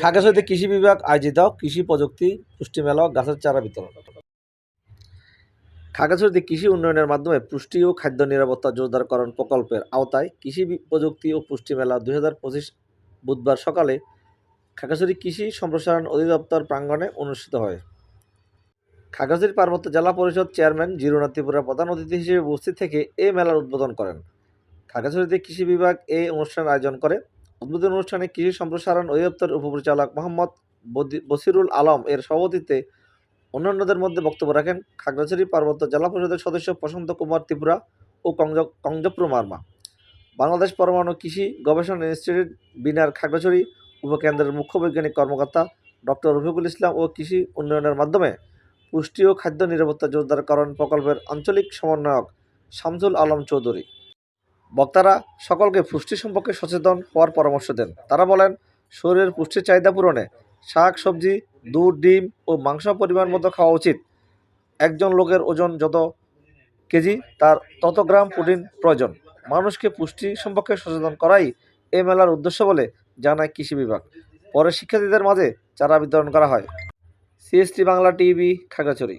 খাগড়াছড়িতে কৃষি বিভাগ আয়োজিত কৃষি প্রযুক্তি পুষ্টি মেলা গাছের চারা বিতরণ। খাগড়াছড়িতে কৃষি উন্নয়নের মাধ্যমে পুষ্টি ও খাদ্য নিরাপত্তা জোরদারকরণ প্রকল্পের আওতায় কৃষি প্রযুক্তি ও পুষ্টি মেলা দুই হাজার পঁচিশ বুধবার সকালে খাগড়াছড়ি কৃষি সম্প্রসারণ অধিদপ্তর প্রাঙ্গণে অনুষ্ঠিত হয়। খাগড়াছড়ি পার্বত্য জেলা পরিষদ চেয়ারম্যান জিরুনা ত্রিপুরা প্রধান অতিথি হিসেবে উপস্থিত থেকে এই মেলার উদ্বোধন করেন। খাগড়াছড়িতে কৃষি বিভাগ এই অনুষ্ঠান আয়োজন করে উদ্বোধন অনুষ্ঠানে কৃষি সম্প্রসারণ অধিদপ্তর উপপরিচালক মোহাম্মদ বসিরুল আলম এর সভাপতিত্বে অন্যান্যদের মধ্যে বক্তব্য রাখেন খাগড়াছড়ি পার্বত্য জেলা পরিষদের সদস্য প্রশান্ত কুমার ত্রিপুরা ও কংজ কংজপ্রু মার্মা। বাংলাদেশ পরমাণু কৃষি গবেষণা ইনস্টিটিউট বিনার খাগড়াছড়ি উপকেন্দ্রের মুখ্য বৈজ্ঞানিক কর্মকর্তা ডক্টর রফিকুল ইসলাম ও কৃষি উন্নয়নের মাধ্যমে পুষ্টি ও খাদ্য নিরাপত্তা জোরদারকরণ প্রকল্পের আঞ্চলিক সমন্বয়ক শামসুল আলম চৌধুরী। বক্তারা সকলকে পুষ্টি সম্পর্কে সচেতন হওয়ার পরামর্শ দেন। তারা বলেন, শরীরের পুষ্টির চাহিদা পূরণে শাক, সবজি, দুধ, ডিম ও মাংস পরিমাণ মতো খাওয়া উচিত। একজন লোকের ওজন যত কেজি, তার তত গ্রাম প্রোটিন প্রয়োজন। মানুষকে পুষ্টি সম্পর্কে সচেতন করাই এই মেলার উদ্দেশ্য বলে জানায় কৃষি বিভাগ। পরে শিক্ষার্থীদের মাঝে চারা বিতরণ করা হয়। CST Bangla TV, Khagrachari.